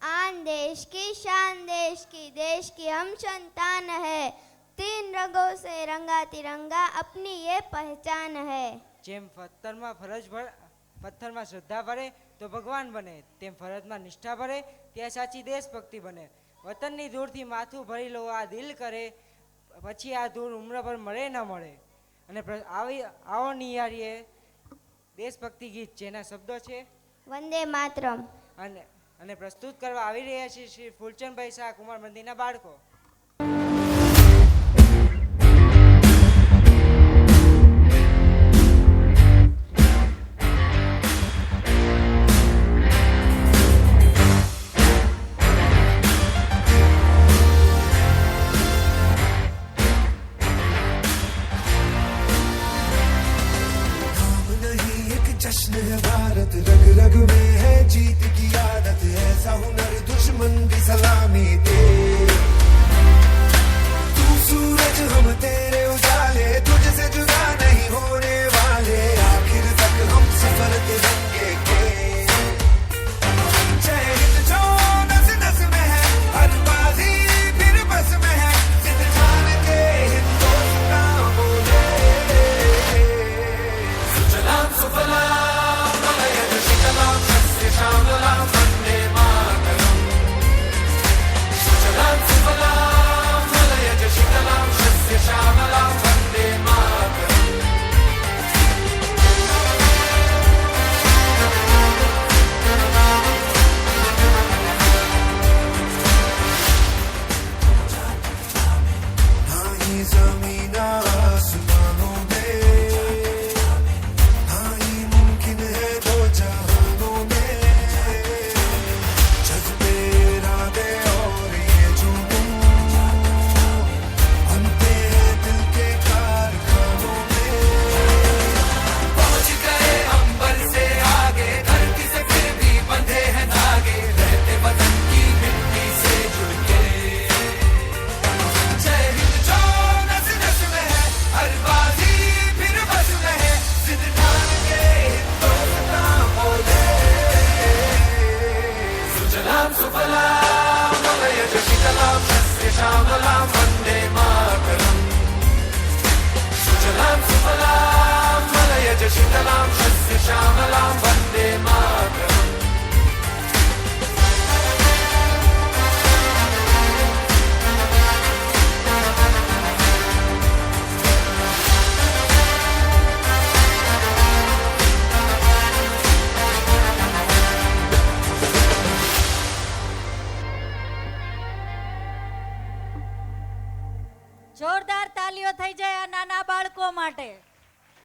आन देश की शान देश की देश की हम संतान है तीन रंगों से रंगा तिरंगा अपनी ये पहचान है જેમ પથ્થરમાં ફરજ ભર પથ્થરમાં શ્રદ્ધા ભરે તો ભગવાન બને તેમ ફરજમાં નિષ્ઠા ભરે ત્યાં સાચી દેશભક્તિ બને વતનની ધૂળથી માથું ભરી લો આ દિલ કરે પછી આ ધૂળ ઉમ્રભર મળે ન મળે અને પ્ર- આવી આવો નિહારીએ દેશભક્તિ ગીત જેના શબ્દો છે वंदे मातरम અને અને પ્રસ્તુત કરવા આવી રહ્યા છે શ્રી ફૂલચંદભાઈ શાહ કુમાર મંદિરના બાળકો. जश्न है भारत रग रग में है जीत की आदत ऐसा हुनर दुश्मन भी सलामी knees on me shovel, I'm જોરદાર તાલીઓ થઈ જાય આ નાના બાળકો માટે.